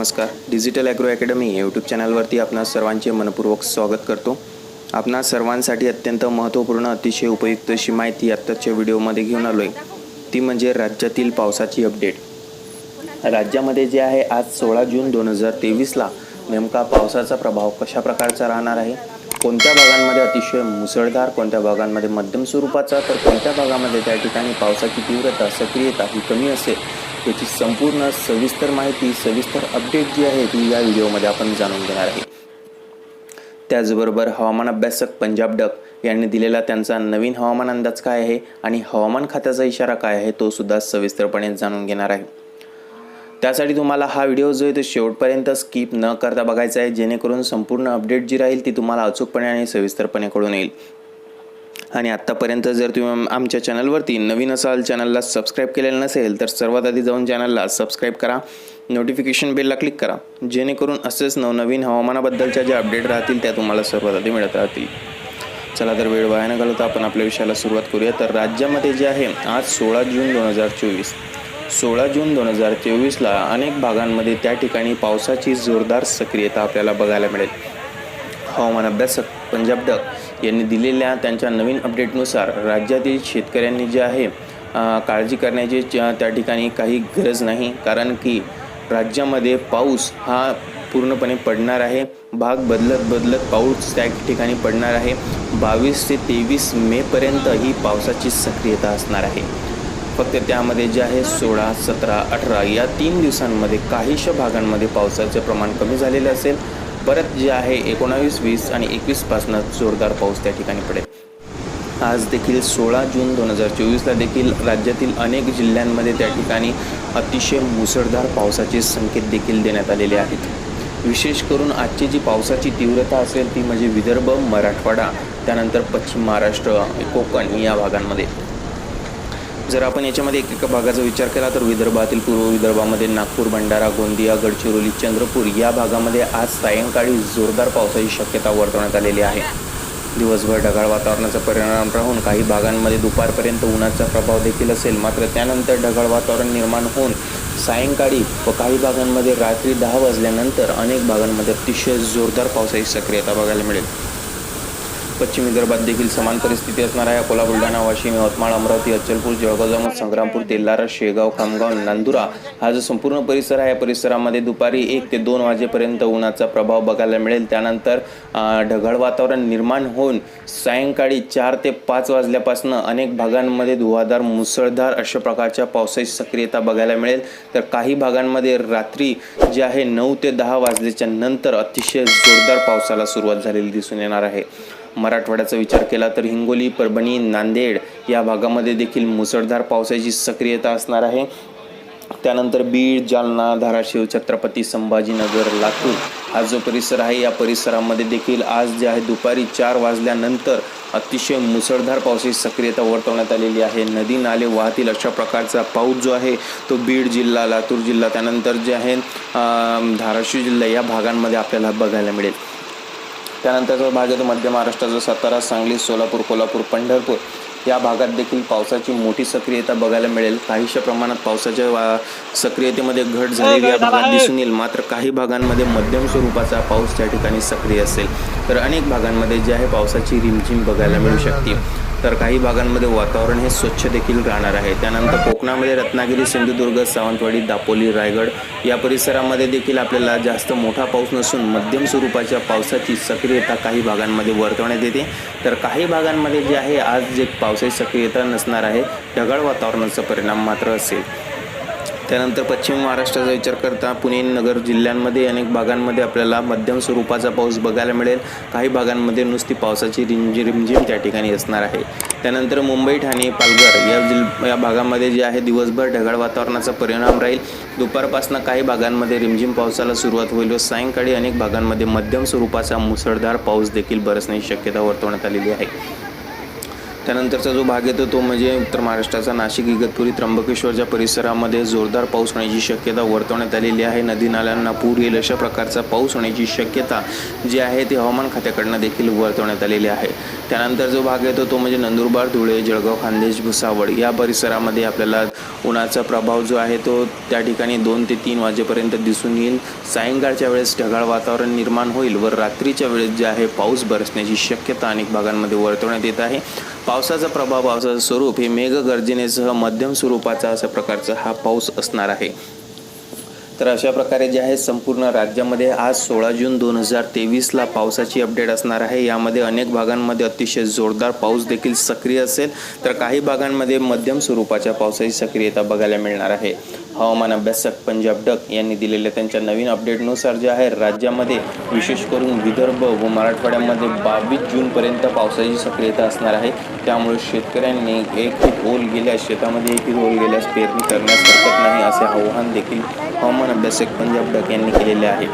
नमस्कार. Digital agro academy YouTube चॅनलवरती आपणा सर्वांचे मनपूर्वक स्वागत करतो. आपणा सर्वांसाठी अत्यंत महत्त्वपूर्ण अतिशय उपयुक्त अशी माहिती आत्ताच्या व्हिडिओमध्ये घेऊन आलो आहे ती म्हणजे राज्यातील पावसाची अपडेट राज्यामध्ये जे आहे आज सोळा जून दोन हजार तेवीसला नेमका पावसाचा प्रभाव कशा प्रकारचा राहणार आहे? कोणत्या भागांमध्ये अतिशय मुसळधार कोणत्या भागांमध्ये मध्यम स्वरूपाचा तर कोणत्या भागामध्ये त्या ठिकाणी पावसाची तीव्रता सक्रियता ही कमी असेल? याची संपूर्ण सविस्तर माहिती सविस्तर अपडेट जी आहे ती या व्हिडिओमध्ये आपण जाणून घेणार आहे. त्याचबरोबर हवामान अभ्यासक पंजाब डक यांनी दिलेला त्यांचा नवीन हवामान अंदाज काय आहे आणि हवामान खात्याचा इशारा काय आहे तो सुद्धा सविस्तरपणे जाणून घेणार आहे. त्यासाठी तुम्हाला हा व्हिडिओ जो आहे तो शेवटपर्यंत स्किप न करता बघायचा आहे जेणेकरून संपूर्ण अपडेट जी राहील ती तुम्हाला अचूकपणे आणि सविस्तरपणे कळून येईल. आणि आत्तापर्यंत जर तुम्ही आमच्या चॅनलवरती नवीन असाल चॅनलला सबस्क्राईब केलेलं नसेल तर सर्वात आधी जाऊन चॅनलला सबस्क्राईब करा. नोटिफिकेशन बेलला क्लिक करा. जेणेकरून असेच नवनवीन हवामानाबद्दलच्या ज्या अपडेट राहतील त्या तुम्हाला सर्वात आधी मिळत राहतील. चला तर वेळ वाया न घालवता आपण आपल्या विषयाला सुरुवात करूया. तर राज्यामध्ये जे आहे आज सोळा जून दोन हजार चोवीस. सोळा जून दोन हजार चोवीसला अनेक भागांमध्ये त्या ठिकाणी पावसाची जोरदार सक्रियता आपल्याला बघायला मिळेल. हवामान अभ्यासक पंजाब डक यांनी दिलेल्या त्यांच्या नवीन अपडेटनुसार राज्यातील शेतकऱ्यांनी जे आहे काळजी करण्याची त्या ठिकाणी काही गरज नाही. कारण की राज्यामध्ये पाऊस हा पूर्णपणे पडणार आहे. भाग बदलत बदलत पाऊस त्या ठिकाणी पडणार आहे. बावीस ते तेवीस मेपर्यंत ही पावसाची सक्रियता असणार आहे. फक्त त्यामध्ये जे आहे सोळा सतरा अठरा या तीन दिवसांमध्ये काहीशा भागांमध्ये पावसाचे प्रमाण कमी झालेले असेल. परत जे आहे एकोणावीस वीस आणि एकवीसपासनं जोरदार पाऊस त्या ठिकाणी पडेल. आज देखील सोळा जून दोन हजार चोवीसला देखील राज्यातील अनेक जिल्ह्यांमध्ये त्या ठिकाणी अतिशय मुसळधार पावसाचे संकेत देखील देण्यात आलेले आहेत. विशेष करून आजची जी पावसाची तीव्रता असेल ती म्हणजे विदर्भ मराठवाडा त्यानंतर पश्चिम महाराष्ट्र कोकण या भागांमध्ये. जर आपण याच्यामध्ये एक एका भागाचा विचार केला तर विदर्भातील पूर्व विदर्भामध्ये नागपूर भंडारा गोंदिया गडचिरोली चंद्रपूर या भागामध्ये आज सायंकाळी जोरदार पावसाची शक्यता वर्तवण्यात आलेली आहे. दिवसभर ढगाळ वातावरणाचा परिणाम राहून काही भागांमध्ये दुपारपर्यंत उन्हाचा प्रभाव देखील असेल. मात्र त्यानंतर ढगाळ वातावरण निर्माण होऊन सायंकाळी व काही भागांमध्ये रात्री दहा वाजल्यानंतर अनेक भागांमध्ये अतिशय जोरदार पावसाची सक्रियता बघायला मिळेल. पश्चिम विदर्भात देखील समान परिस्थिती असणार आहे. अकोला बुलढाणा वाशिम यवतमाळ अमरावती अचलपूर जळगाव संग्रामपूर तेल्लारा शेगाव खामगाव नांदुरा हा जो संपूर्ण परिसर आहे या परिसरामध्ये दुपारी एक ते दोन वाजेपर्यंत उन्हाचा प्रभाव बघायला मिळेल. त्यानंतर ढगाळ वातावरण निर्माण होऊन सायंकाळी चार ते पाच वाजल्यापासून अनेक भागांमध्ये धुवाधार मुसळधार अशा प्रकारच्या पावसाची सक्रियता बघायला मिळेल. तर काही भागांमध्ये रात्री जे आहे नऊ ते दहा वाजल्याच्या नंतर अतिशय जोरदार पावसाला सुरुवात झालेली दिसून येणार आहे. मराठवाड्याचा विचार केला तर हिंगोली परभणी नांदेड या भागामध्ये देखील मुसळधार पावसाची सक्रियता असणार आहे. त्यानंतर बीड जालना धाराशिव छत्रपती संभाजीनगर लातूर हा जो परिसर आहे या परिसरामध्ये देखील आज जे आहे दुपारी चार वाजल्यानंतर अतिशय मुसळधार पावसाची सक्रियता वर्तवण्यात आलेली आहे. नदी नाले वाहतील अशा प्रकारचा पाऊस जो आहे तो बीड जिल्हा लातूर जिल्हा त्यानंतर जे आहे धाराशिव जिल्हा या भागांमध्ये आपल्याला बघायला मिळेल. त्यानंतरचा भाग येतो मध्य महाराष्ट्राचा सातारा सांगली सोलापूर कोल्हापूर पंढरपूर. या भागात देखील पावसाची मोठी सक्रियता बघायला मिळेल. काहीशा प्रमाणात पावसाच्या वा सक्रियतेमध्ये घट झालेली या भागात दिसून येईल. मात्र काही भागांमध्ये मध्यम स्वरूपाचा पाऊस त्या ठिकाणी सक्रिय असेल. तर अनेक भागांमध्ये जे आहे पावसाची रिमझिम बघायला मिळू शकते. तर काही भागांमध्ये वातावरण हे स्वच्छ देखील राहणार आहे. त्यानंतर कोकणामध्ये रत्नागिरी सिंधुदुर्ग सावंतवाडी दापोली रायगड या परिसरामध्ये देखील आपल्याला जास्त मोठा पाऊस नसून मध्यम स्वरूपाच्या पावसाची सक्रियता काही भागांमध्ये वर्तवण्यात येते. तर काही भागांमध्ये जे आहे आज जे पावसाची सक्रियता नसणार आहे ढगाळ वातावरणाचा परिणाम मात्र असेल. त्यानंतर पश्चिम महाराष्ट्राचा विचार करता पुणे नगर जिल्ह्यांमध्ये अनेक भागांमध्ये आपल्याला मध्यम स्वरूपाचा पाऊस बघायला मिळेल. काही भागांमध्ये नुसती पावसाची रिमझिम रिमझिम त्या ठिकाणी असणार आहे. त्यानंतर मुंबई ठाणे पालघर या जिल या भागामध्ये जे आहे दिवसभर ढगाळ वातावरणाचा परिणाम राहील. दुपारपासनं काही भागांमध्ये रिमझिम पावसाला सुरुवात होईल व सायंकाळी अनेक भागांमध्ये मध्यम स्वरूपाचा मुसळधार पाऊस देखील बरसण्याची शक्यता वर्तवण्यात आलेली आहे. त्यानंतरचा जो भाग येतो तो म्हणजे उत्तर महाराष्ट्राचा नाशिक इगतपुरी त्र्यंबकेश्वरच्या परिसरामध्ये जोरदार पाऊस होण्याची शक्यता वर्तवण्यात आलेली आहे. नदी नाल्यांना पूर येईल अशा प्रकारचा पाऊस होण्याची शक्यता जी आहे ती हवामान खात्याकडनं देखील वर्तवण्यात आलेली आहे. त्यानंतर जो भाग येतो तो म्हणजे नंदुरबार धुळे जळगाव खान्देश भुसावळ या परिसरामध्ये आपल्याला उन्हाचा प्रभाव जो आहे तो त्या ठिकाणी दोन ते तीन वाजेपर्यंत दिसून येईल. सायंकाळच्या वेळेस ढगाळ वातावरण निर्माण होईल व रात्रीच्या वेळेस जे आहे पाऊस बरसण्याची शक्यता अनेक भागांमध्ये वर्तवण्यात येत आहे. पावसाचा प्रभाव पावसाचं स्वरूप हे मेघगर्जनेसह मध्यम स्वरूपाचा अशा प्रकारचा हा पाऊस असणार आहे. तर अशा प्रकारे जे आहे संपूर्ण राज्यामध्ये आज सोळा जून दोन हजार तेवीसला पावसाची अपडेट असणार आहे. यामध्ये अनेक भागांमध्ये अतिशय जोरदार पाऊस देखील सक्रिय असेल. तर काही भागांमध्ये मध्यम स्वरूपाच्या पावसाची सक्रियता बघायला मिळणार आहे. हवामान अभ्यासक पंजाब डक यांनी दिलेल्या त्यांच्या नवीन अपडेटनुसार जे आहे राज्यामध्ये विशेष करून विदर्भ व मराठवाड्यामध्ये बावीस जूनपर्यंत पावसाची सक्रियता असणार आहे. त्यामुळे शेतकऱ्यांनी एक एक ओल गेल्यास शेतामध्ये एक एक ओल गेल्यास पेरणी करण्यास हरकत नाही असे आव्हान देखील हवामान अभ्यासक पंजाब डक यांनी केलेले आहे.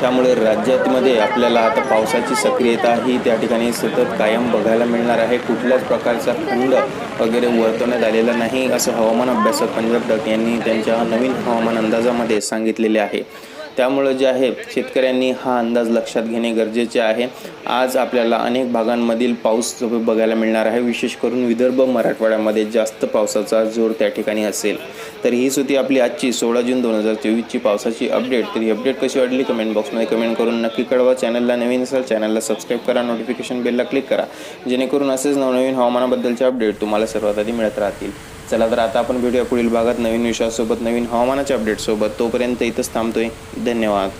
त्यामुळे राज्यामध्ये आपल्याला आता पावसाची सक्रियता ही त्या ठिकाणी सतत कायम बघायला मिळणार आहे. कुठल्याच प्रकारचा खंड वगैरे वर्तवण्यात आलेला नाही असं हवामान अभ्यासक पंजाब डक यांनी त्यांच्या नवीन हवामान अंदाजामध्ये सांगितलेले आहे. त्यामुळं जे आहे शेतकऱ्यांनी हा अंदाज लक्षात घेणे गरजेचे आहे. आज आपल्याला अनेक भागांमधील पाऊस बघायला मिळणार आहे. विशेष करून विदर्भ मराठवाड्यामध्ये जास्त पावसाचा जोर त्या ठिकाणी असेल. तर हीच होती आपली आजची सोळा जून दोन हजार चोवीसची पावसाची अपडेट तर ही अपडेट कशी वाटली कमेंट बॉक्समध्ये कमेंट करून नक्की कळवा. चॅनलला नवीन असेल चॅनलला सबस्क्राईब करा. नोटिफिकेशन बेलला क्लिक करा. जेणेकरून असेच नवनवीन हवामानाबद्दलचे अपडेट तुम्हाला सर्वात आधी मिळत राहतील. चला तर आता आपण भेटूया पुढील भागात नवीन विषयासोबत नवीन हवामानाच्या अपडेटसोबत तोपर्यंत इथंच थांबतोय. धन्यवाद.